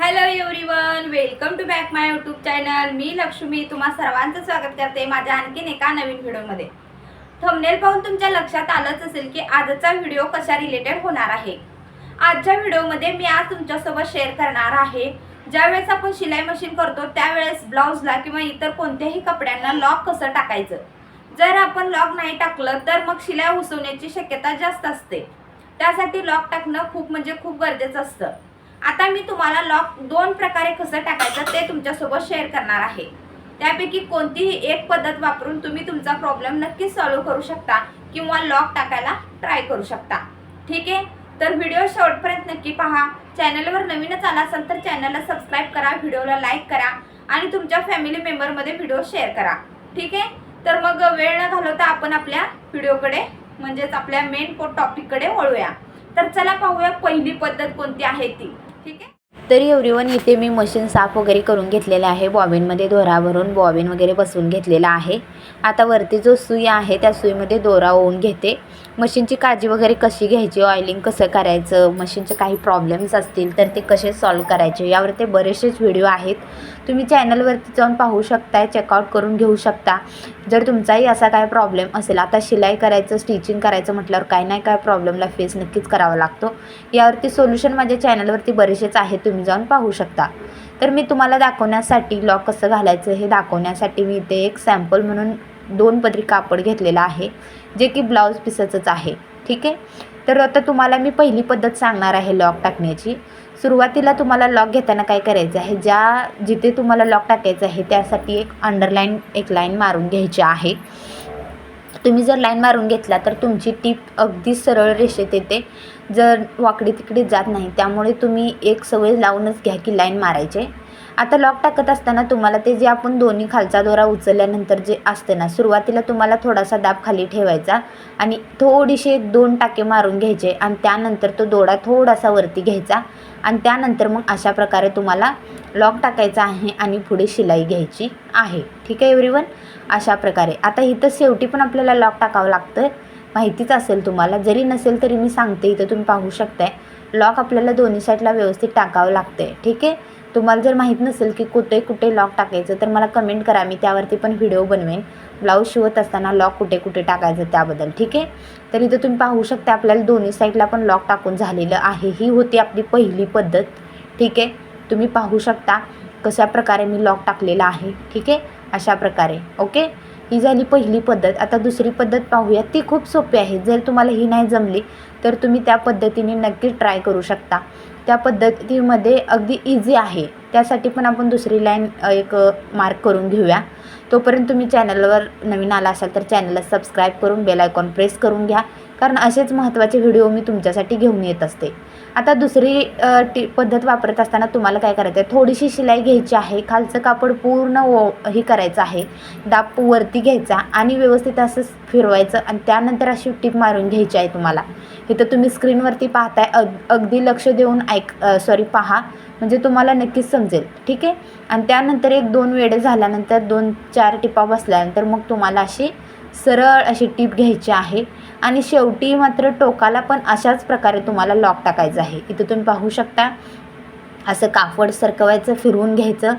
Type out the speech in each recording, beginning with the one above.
Hello everyone welcome to back my YouTube channel मी लक्ष्मी तुम्हा सर्वांचं स्वागत करते माझ्या आणखीन एका नवीन व्हिडिओमध्ये. थंबनेल पाहून तुमच्या लक्षात आलंच असेल की आजचा व्हिडिओ कशा रिलेटेड होणार आहे. आजच्या व्हिडिओमध्ये मी आज तुमच्यासोबत शेअर करणार आहे. ज्यावेळेस आपण शिलाई मशीन करतो त्यावेळेस ब्लाऊजला किंवा इतर कोणत्याही कपड्यांना लॉक कसं टाकायचं? जर आपण लॉक नाही टाकलं तर मग शिलाई उसवण्याची शक्यता जास्त असते. त्यासाठी लॉक टाकणं खूप म्हणजे खूप गरजेचं असतं. आता मी तुम्हाला लॉक दोन प्रकारे कसं टाकायचं ते तुमच्यासोबत शेअर करणार आहे. त्यापैकी कोणतीही एक पद्धत वापरून तुम्ही तुमचा प्रॉब्लेम नक्कीच सॉल्व्ह करू शकता किंवा लॉक टाकायला ट्राय करू शकता. ठीक आहे? तर व्हिडिओ शेवटपर्यंत नक्की पहा. चॅनलवर नवीनच आला असाल तर चॅनलला सबस्क्राईब करा व्हिडिओला लाईक करा आणि तुमच्या फॅमिली मेंबरमध्ये व्हिडिओ शेअर करा. ठीक आहे? तर मग वेळ न घालवता आपण आपल्या व्हिडिओकडे म्हणजेच आपल्या मेन टॉपिककडे वळूया. तर चला पाहूया पहिली पद्धत कोणती आहे ती. ठीक आहे? तरी एवरीवन इथे मी मशीन साफ वगैरे करून घेतलेलं आहे. बॉबिनमध्ये दोरा भरून बॉबिन वगैरे बसवून घेतलेला आहे. आता वरती जो सुई आहे त्या सुईमध्ये दोरा ओवून घेते. मशीनची काळजी वगैरे कशी घ्यायची? ऑइलिंग कसं करायचं? मशीनचे काही प्रॉब्लेम्स असतील तर ते कसे सॉल्व करायचे? यावर ते बरेचसेच व्हिडिओ आहेत. तुम्ही चॅनलवरती जाऊन पाहू शकताय चेकआउट करून घेऊ शकता. जर तुमचाही असा काय प्रॉब्लेम असेल आता शिलाई करायचं स्टिचिंग करायचं म्हटल्यावर काय नाही काय प्रॉब्लेमला फेस नक्कीच करावा लागतो. यावरती सोल्युशन माझ्या चॅनलवरती बरेचसेच आहे तुम्ही जाऊन पाहू शकता. तर मी तुम्हाला दाखवण्यासाठी लॉक कसं घालायचं हे दाखवण्यासाठी मी इथे एक सॅम्पल म्हणून दोन पदरी कापड घेतलेलं आहे जे की ब्लाऊज पिसाचंच आहे. ठीक आहे? तर आता तुम्हाला मी पहिली पद्धत सांगणार आहे लॉक टाकण्याची. सुरुवातीला तुम्हाला लॉक घेताना काय करायचं आहे? ज्या जिथे तुम्हाला लॉक टाकायचं आहे त्यासाठी एक अंडरलाईन एक लाईन मारून घ्यायची आहे. तुम्ही जर लाईन मारून घेतला तर तुमची टीप अगदी सरळ रेषेत येते. जर वाकडी तिकडे जात नाही त्यामुळे तुम्ही एक सवय लावूनच घ्या की लाईन मारायचे. आता लॉक टाकत असताना तुम्हाला ते जे आपण दोन्ही खालचा दोरा उचलल्यानंतर जे असतं ना सुरुवातीला तुम्हाला थोडासा दाब खाली ठेवायचा आणि थोडीशी दोन टाके मारून घ्यायचे आणि त्यानंतर तो दोरा थोडासा वरती घ्यायचा आणि त्यानंतर मग अशा प्रकारे तुम्हाला लॉक टाकायचा आहे आणि पुढे शिलाई घ्यायची आहे. ठीक आहे एव्हरीवन अशा प्रकारे. आता इथं शेवटी पण आपल्याला लॉक टाकावं लागतं माहितीच असेल तुम्हाला. जरी नसेल तरी मी सांगते इथं तुम्ही पाहू शकताय. लॉक आपल्याला दोन्ही साईडला व्यवस्थित टाकावं लागतं ठीक आहे? तुम्हाला जर माहीत नसेल की कुठे कुठे लॉक टाकायचं तर मला कमेंट करा. मी त्यावरती पण व्हिडिओ बनवेन. ब्लाऊज शिवत असताना लॉक कुठे कुठे टाकायचं त्याबद्दल ठीक आहे? तर इथं तुम्ही पाहू शकता आपल्याला दोन्ही साईडला पण लॉक टाकून झालेलं आहे. ही होती आपली पहिली पद्धत ठीक आहे? तुम्ही पाहू शकता कशा प्रकारे मी लॉक टाकलेला आहे ठीक आहे? अशा प्रकारे ओके ही झाली पहिली पद्धत. आता दुसरी पद्धत पाहूया. ती खूप सोपी आहे. जर तुम्हाला ही नाही जमली तर तुम्ही त्या पद्धतीने नक्की ट्राय करू शकता. त्या पद्धतीमध्ये अगदी इझी आहे. त्यासाठी पण आपण दुसरी लाईन एक मार्क करून घेऊया. तोपर्यंत तुम्ही चॅनलवर नवीन आला असाल तर चॅनलला सबस्क्राईब करून बेल आयकॉन प्रेस करून घ्या. कारण असेच महत्त्वाचे व्हिडिओ मी तुमच्यासाठी घेऊन येत असते. आता दुसरी टी पद्धत वापरत असताना तुम्हाला काय करायचं आहे थोडीशी शिलाई घ्यायची आहे. खालचं कापड पूर्ण ओ हे करायचं आहे. दाब वरती घ्यायचा आणि व्यवस्थित असं फिरवायचं आणि त्यानंतर अशी टीप मारून घ्यायची आहे तुम्हाला. इथं तुम्ही स्क्रीनवरती पाहताय. अग अगदी लक्ष देऊन ऐक सॉरी पहा. म्हणजे तुम्हाला नक्कीच समजेल. ठीक आहे? आणि त्यानंतर एक दोन वेळे झाल्यानंतर दोन चार टिपा बसल्यानंतर मग तुम्हाला अशी सरळ अशी टीप घ्यायची आहे. आणि शेवटी मात्र टोकाला पण अशाच प्रकारे तुम्हाला लॉक टाकायचं आहे. इथं तुम्ही पाहू शकता असं कापड सरकवायचं फिरवून घ्यायचं.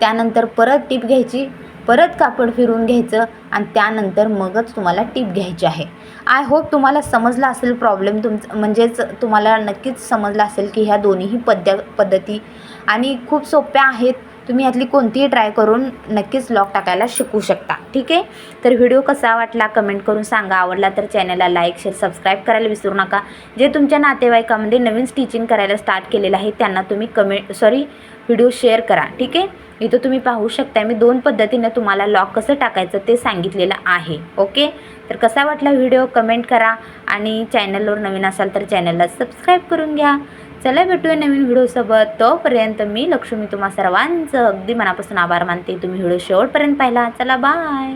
त्यानंतर परत टीप घ्यायची परत कापड फिरवून घ्यायचं आणि त्यानंतर मगच तुम्हाला टीप घ्यायची आहे. आय होप तुम्हाला समजला असेल प्रॉब्लेम तुमचं म्हणजेच तुम्हाला नक्कीच समजलं असेल की ह्या दोन्हीही पद्ध पद्धती आणि खूप सोप्या आहेत. तुम्ही यातली कोणतीही ट्राय करून नक्कीच लॉक टाकायला शिकू शकता. ठीक आहे? तर व्हिडिओ कसा वाटला कमेंट करून सांगा. आवडला तर चॅनलला लाईक शेअर सबस्क्राईब करायला विसरू नका. जे तुमच्या नातेवाईकामध्ये नवीन स्टिचिंग करायला स्टार्ट केलेलं आहे त्यांना तुम्ही कमेंट सॉरी व्हिडिओ शेअर करा. ठीक आहे? इथं तुम्ही पाहू शकता मी दोन पद्धतीनं तुम्हाला लॉक कसं टाकायचं ते सांगितलेलं आहे. ओके तर कसा वाटला व्हिडिओ कमेंट करा. आणि चॅनलवर नवीन असाल तर चॅनलला सबस्क्राईब करून घ्या. चला भेटूया नवीन व्हिडिओसोबत. तोपर्यंत मी लक्ष्मी तुम्हा सर्वांचं अगदी मनापासून आभार मानते. तुम्ही व्हिडिओ शेवटपर्यंत पाहिला. चला बाय